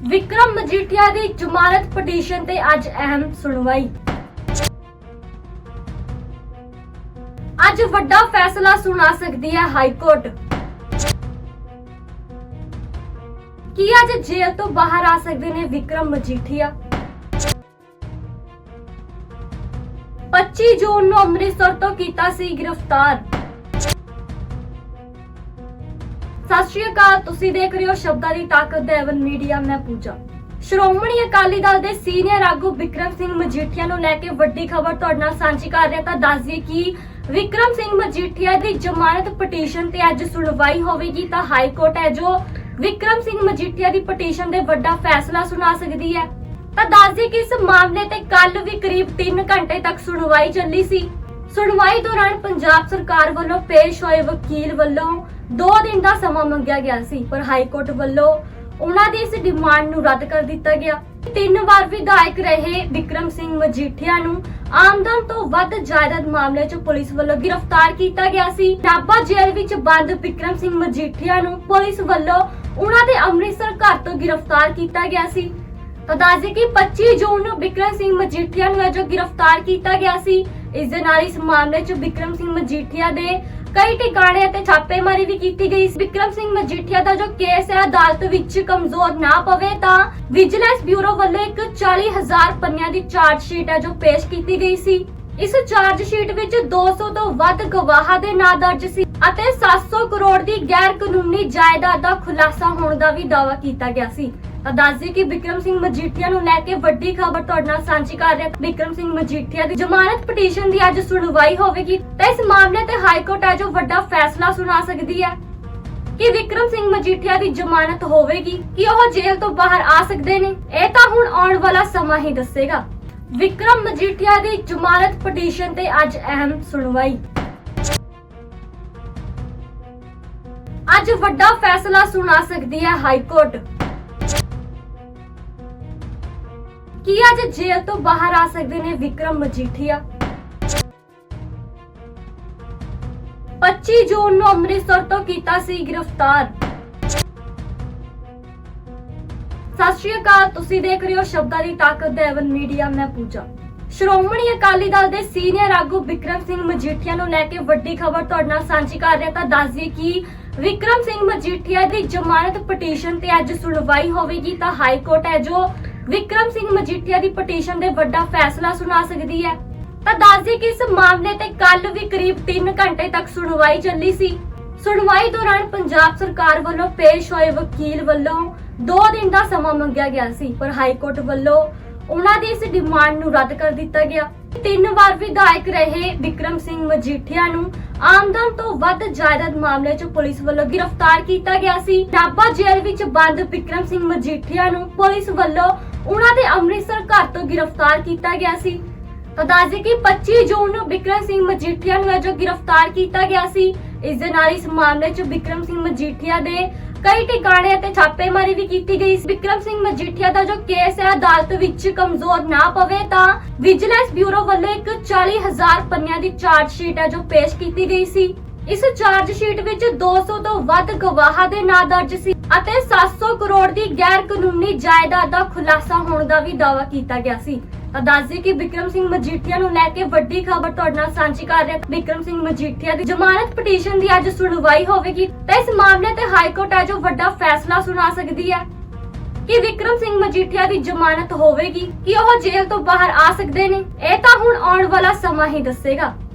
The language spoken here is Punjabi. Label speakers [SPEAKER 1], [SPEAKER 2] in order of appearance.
[SPEAKER 1] ਵਿਕਰਮ ਮਜੀਠੀਆ ਦੀ ਜ਼ਮਾਨਤ ਪਟੀਸ਼ਨ ਤੇ ਅੱਜ ਅਹਿਮ ਸੁਣਵਾਈ। ਅੱਜ ਵੱਡਾ ਫੈਸਲਾ ਸੁਣਾ ਸਕਦੀ ਹੈ ਹਾਈ ਕੋਰਟ ਕੀ ਅੱਜ ਜੇਲ੍ਹ ਤੋਂ ਬਾਹਰ ਆ ਸਕਦੇ ਨੇ ਵਿਕਰਮ ਮਜੀਠੀਆ? 25 ਜੂਨ ਨੂੰ ਅੰਮ੍ਰਿਤਸਰ ਤੋਂ ਕੀਤਾ ਸੀ ਗ੍ਰਿਫਤਾਰ। ਸਤਿ ਸ਼੍ਰੀ ਅਕਾਲ, ਤੁਸੀਂ ਦੇਖ ਰਹੇ ਹੋ ਸ਼ਬਦਾਂ ਦੀ ਤਾਕਤ ਦੇਵਨ ਮੀਡੀਆ, ਮੈਂ ਪੂਜਾ। ਸ਼੍ਰੋਮਣੀ ਅਕਾਲੀ ਦਲ ਦੇ ਸੀਨੀਅਰ ਆਗੂ ਵਿਕਰਮ ਸਿੰਘ ਮਜੀਠੀਆ ਨੂੰ ਲੈ ਕੇ ਵੱਡੀ ਖਬਰ ਤੁਹਾਡੇ ਨਾਲ ਸਾਂਝੀ ਕਰ ਰਿਹਾ ਤਾਂ ਦੱਸ ਦਈਏ ਕਿ ਵਿਕਰਮ ਸਿੰਘ ਮਜੀਠੀਆ ਦੀ ਜ਼ਮਾਨਤ ਪਟੀਸ਼ਨ ਤੇ ਅੱਜ ਸੁਣਵਾਈ ਹੋਵੇਗੀ ਤਾਂ ਹਾਈ ਕੋਰਟ ਹੈ ਜੋ ਵਿਕਰਮ ਸਿੰਘ ਮਜੀਠੀਆ ਦੀ ਪਟੀਸ਼ਨ ਦੇ ਵੱਡਾ ਫੈਸਲਾ ਸੁਣਾ ਸਕਦੀ ਹੈ। ਤਾਂ ਦੱਸ ਦਈਏ ਕਿ ਇਸ ਮਾਮਲੇ ਤੇ ਕੱਲ ਵੀ ਕਰੀਬ 3 ਘੰਟੇ ਤੱਕ ਸੁਣਵਾਈ ਚੱਲੀ ਸੀ। ਸੁਣਵਾਈ ਦੌਰਾਨ ਪੰਜਾਬ ਸਰਕਾਰ ਵੱਲੋਂ ਪੇਸ਼ ਹੋਏ ਵਕੀਲ ਵੱਲੋਂ 2 ਦਿਨ ਦਾ ਸਮਾਂ ਮੰਗਿਆ ਗਿਆ ਸੀ, ਪਰ ਹਾਈ ਕੋਰਟ ਵੱਲੋਂ ਉਹਨਾਂ ਦੀ ਇਸ ਡਿਮਾਂਡ ਨੂੰ ਰੱਦ ਕਰ ਦਿੱਤਾ ਗਿਆ। ਤਿੰਨ ਵਾਰ ਵਿਧਾਇਕ ਰਹੇ ਵਿਕਰਮ ਸਿੰਘ ਮਜੀਠੀਆ ਨੂੰ ਆਮਦਨ ਤੋਂ ਵੱਧ ਜਾਇਦਾਦ ਮਾਮਲੇ 'ਚ ਪੁਲਿਸ ਵੱਲੋਂ ਗ੍ਰਿਫਤਾਰ ਕੀਤਾ ਗਿਆ ਸੀ। ਨਾਭਾ ਜੇਲ੍ਹ ਵਿੱਚ ਬੰਦ ਵਿਕਰਮ ਸਿੰਘ ਮਜੀਠੀਆ ਨੂੰ ਪੁਲਿਸ ਵੱਲੋਂ ਉਹਨਾਂ ਦੇ ਅੰਮ੍ਰਿਤਸਰ ਘਰ ਤੋਂ ਗ੍ਰਿਫਤਾਰ ਕੀਤਾ ਗਿਆ ਸੀ। ਤਾਂ ਦੱਸ ਕਿ 25 ਜੂਨ ਨੂੰ ਵਿਕਰਮ ਸਿੰਘ ਮਜੀਠੀਆ ਨੂੰ ਇਹ ਜੋ ਗ੍ਰਿਫਤਾਰ ਕੀਤਾ ਗਿਆ ਸੀ ਇਸ ਦੇ ਨਾਲ ਇਸ ਮਾਮਲੇ 'ਚ ਵਿਕਰਮ ਸਿੰਘ ਮਜੀਠੀਆ ਦੇ ਕਈ ਟਿਕਾਣੇ ਅਤੇ ਛਾਪੇਮਾਰੀ ਵੀ ਕੀਤੀ ਗਈ ਵਿਕਰਮ ਸਿੰਘ ਮਜੀਠੀਆ ਦਾ ਜੋ ਕੇਸ ਹੈ, ਅਦਾਲਤ ਵਿੱਚ ਕਮਜ਼ੋਰ ਨਾ ਪਵੇ ਤਾਂ ਵਿਜੀਲੈਂਸ ਬਿਊਰੋ ਵੱਲੋਂ ਇੱਕ 40000 ਪੰਨਿਆਂ ਦੀ ਚਾਰਜ ਸ਼ੀਟ ਹੈ ਜੋ ਪੇਸ਼ ਕੀਤੀ ਗਈ ਸੀ। ਇਸ ਚਾਰਜ ਸ਼ੀਟ ਵਿੱਚ 200 ਤੋਂ ਵੱਧ ਗਵਾਹਾਂ ਦੇ ਨਾਂ ਦਰਜ ਸੀ ਅਤੇ 700 ਕਰੋੜ ਦੀ ਗੈਰ ਕਾਨੂੰਨੀ ਜਾਇਦਾਦ ਦਾ ਖੁਲਾਸਾ ਹੋਣ ਦਾ ਵੀ ਦਾਅਵਾ ਕੀਤਾ ਗਿਆ ਸੀ। ਤਾਂ ਦੱਸ ਕਿ ਵਿਕਰਮ ਸਿੰਘ ਮਜੀਠੀਆ ਨੂੰ ਲੈ ਕੇ ਵੱਡੀ ਖਬਰ ਤੁਹਾਡੇ ਨਾਲ ਸਾਂਝੀ ਕਰ ਰਿਹਾ। ਵਿਕਰਮ ਸਿੰਘ ਮਜੀਠੀਆ ਦੀ ਜ਼ਮਾਨਤ ਪਟੀਸ਼ਨ ਦੀ ਅੱਜ ਸੁਣਵਾਈ ਹੋਵੇਗੀ ਤਾਂ ਇਸ ਮਾਮਲੇ ਤੇ ਹਾਈ ਕੋਰਟ ਹੈ ਵੱਡਾ ਫੈਸਲਾ ਸੁਣਾ ਸਕਦੀ ਹੈ। ਕਿ ਵਿਕਰਮ ਸਿੰਘ ਮਜੀਠੀਆ ਦੀ ਜ਼ਮਾਨਤ ਹੋਵੇਗੀ, ਕਿ ਉਹ ਜੇਲ੍ਹ ਤੋਂ ਬਾਹਰ ਆ ਸਕਦੇ ਨੇ, ਇਹ ਤਾਂ ਹੁਣ ਆਉਣ ਵਾਲਾ ਸਮਾਂ ਹੀ ਦੱਸੇਗਾ। ਵਿਕਰਮ ਮਜੀਠੀਆ ਦੀ ਜ਼ਮਾਨਤ ਪਟੀਸ਼ਨ ਤੇ ਅੱਜ ਅਹਿਮ ਸੁਣਵਾਈ। ਅੱਜ ਵੱਡਾ ਫੈਸਲਾ ਸੁਣਾ ਸਕਦੀ ਹੈ ਹਾਈ ਕੋਰਟ। ਕੀ ਅੱਜ ਜੇਲ੍ਹ ਤੋਂ ਬਾਹਰ ਆ ਸਕਦੇ ਨੇ ਵਿਕਰਮ ਮਜੀਠੀਆ? 25 ਜੂਨ ਨੂੰ ਅੰਮ੍ਰਿਤਸਰ ਤੋਂ ਕੀਤਾ ਸੀ ਗ੍ਰਿਫਤਾਰ। ਸਤਿ ਸ਼੍ਰੀ ਅਕਾਲ, ਤੁਸੀਂ ਦੇਖ ਰਹੇ ਹੋ ਸ਼ਬਦਾਂ ਦੀ ਤਾਕਤ ਦੇਵਨ ਮੀਡੀਆ, ਮੈਂ ਪੂਜਾ। ਸ਼੍ਰੋਮਣੀ ਅਕਾਲੀ ਦਲ ਦੇ ਸੀਨੀਅਰ ਆਗੂ ਵਿਕਰਮ ਸਿੰਘ ਮਜੀਠੀਆ ਨੂੰ ਲੈ ਕੇ ਵੱਡੀ ਖਬਰ ਤੁਹਾਡੇ ਨਾਲ ਸਾਂਝੀ ਕਰ ਰਿਹਾ ਤਾਂ ਦੱਸ ਦਈਏ ਕਿ ਵਿਕਰਮ ਸਿੰਘ ਮਜੀਠੀਆ ਦੀ ਜ਼ਮਾਨਤ ਪਟੀਸ਼ਨ ਤੇ ਅੱਜ ਸੁਣਵਾਈ ਹੋਵੇਗੀ ਤਾਂ ਹਾਈ ਕੋਰਟ ਹੈ ਜੋ ਵਿਕਰਮ ਸਿੰਘ ਮਜੀਠੀਆ ਦੀ ਪਟੀਸ਼ਨ ਦੇ ਵੱਡਾ ਫੈਸਲਾ ਸੁਣਾ ਸਕਦੀ ਹੈ? ਤਾਂ ਦੱਸ ਦਈਏ ਕਿ ਇਸ ਮਾਮਲੇ ਤੇ ਕੱਲ ਵੀ ਕਰੀਬ 3 ਘੰਟੇ ਤੱਕ ਸੁਣਵਾਈ ਚੱਲੀ ਸੀ। ਸੁਣਵਾਈ ਦੌਰਾਨ ਪੰਜਾਬ ਸਰਕਾਰ ਵੱਲੋਂ ਪੇਸ਼ ਹੋਏ ਵਕੀਲ ਵੱਲੋਂ 2 ਦਿਨ ਦਾ ਸਮਾਂ ਮੰਗਿਆ ਗਿਆ ਸੀ, ਪਰ ਹਾਈ ਕੋਰਟ ਵੱਲੋਂ ਉਹਨਾਂ ਦੀ ਇਸ ਡਿਮਾਂਡ ਨੂੰ ਰੱਦ ਕਰ ਦਿੱਤਾ ਗਿਆ। ਤਿੰਨ ਵਾਰ ਵਿਧਾਇਕ ਰਹੇ ਵਿਕਰਮ ਸਿੰਘ ਮਜੀਠੀਆ ਨੂੰ ਆਮਦਨ ਤੋਂ ਵੱਧ ਜਾਇਦਾਦ ਮਾਮਲੇ 'ਚ ਪੁਲਿਸ ਵੱਲੋਂ ਗ੍ਰਿਫਤਾਰ ਕੀਤਾ ਗਿਆ ਸੀ। ਨਾਭਾ ਜੇਲ੍ਹ ਵਿੱਚ ਬੰਦ ਵਿਕਰਮ ਸਿੰਘ ਮਜੀਠੀਆ ਨੂੰ ਪੁਲਿਸ ਵੱਲੋਂ ਉਹਨਾਂ ਦੇ ਅੰਮ੍ਰਿਤਸਰ ਘਰ ਤੋਂ ਗ੍ਰਿਫਤਾਰ ਕੀਤਾ ਗਿਆ ਸੀ। ਤਾਂ ਦੱਸ ਕਿ 25 ਜੂਨ ਨੂੰ ਬਿਕਰਮ ਸਿੰਘ ਮਜੀਠੀਆ ਨੂੰ ਜੋ ਗ੍ਰਿਫਤਾਰ ਕੀਤਾ ਗਿਆ ਸੀ, ਇਸ ਦੇ ਨਾਲ ਇਸ ਮਾਮਲੇ 'ਚ ਵਿਕਰਮ ਸਿੰਘ ਮਜੀਠੀਆ ਦੇ ਕਈ ਟਿਕਾਣੇ ਅਤੇ ਛਾਪੇਮਾਰੀ ਵੀ ਕੀਤੀ ਗਈ ਸੀ। ਸਿੰਘ ਮਜੀਠੀਆ ਦਾ ਜੋ ਕੇਸ ਹੈ, ਅਦਾਲਤ ਵਿੱਚ ਕਮਜ਼ੋਰ ਨਾ ਪਵੇ ਤਾਂ ਵਿਜੀਲੈਂਸ ਬਿਊਰੋ ਵੱਲੋਂ ਇੱਕ 40000 ਪੰਨਿਆਂ ਦੀ ਚਾਰਜ ਸ਼ੀਟ ਹੈ ਜੋ ਪੇਸ਼ ਕੀਤੀ ਗਈ ਸੀ। ਇਸ ਚਾਰਜ ਸ਼ੀਟ ਵਿੱਚ 200 ਤੋਂ ਵੱਧ ਗਵਾਹਾਂ ਦੇ ਨਾਂ ਦਰਜ ਸੀ। ਅਤੇ 700 ਕਰੋੜ ਦੀ ਗੈਰ ਕਾਨੂੰਨੀ ਜਾਇਦਾਦ ਦਾ ਖੁਲਾਸਾ ਹੋਣ ਦਾ ਵੀ ਦਾਅਵਾ ਕੀਤਾ ਗਿਆ ਸੀ। ਤਾਂ ਦੱਸ ਕਿ ਵਿਕਰਮ ਸਿੰਘ ਮਜੀਠੀਆ ਨੂੰ ਲੈ ਕੇ ਵੱਡੀ ਖਬਰ ਤੁਹਾਡੇ ਨਾਲ ਸਾਂਝੀ ਕਰ ਰਿਹਾ ਵਿਕਰਮ ਸਿੰਘ ਮਜੀਠੀਆ ਦੀ ਜ਼ਮਾਨਤ ਪਟੀਸ਼ਨ ਦੀ ਅੱਜ ਸੁਣਵਾਈ ਹੋਵੇਗੀ ਤਾਂ ਇਸ ਮਾਮਲੇ ਤੇ ਹਾਈ ਕੋਰਟ ਅੱਜ ਵੱਡਾ ਫੈਸਲਾ ਸੁਣਾ ਸਕਦੀ ਹੈ। ਕਿ ਵਿਕਰਮ ਸਿੰਘ ਮਜੀਠੀਆ ਦੀ ਜ਼ਮਾਨਤ ਹੋਵੇਗੀ, ਕਿ ਉਹ ਜੇਲ੍ਹ ਤੋਂ ਬਾਹਰ ਆ ਸਕਦੇ ਨੇ, ਇਹ ਤਾਂ ਹੁਣ ਆਉਣ ਵਾਲਾ ਸਮਾਂ ਹੀ ਦੱਸੇਗਾ।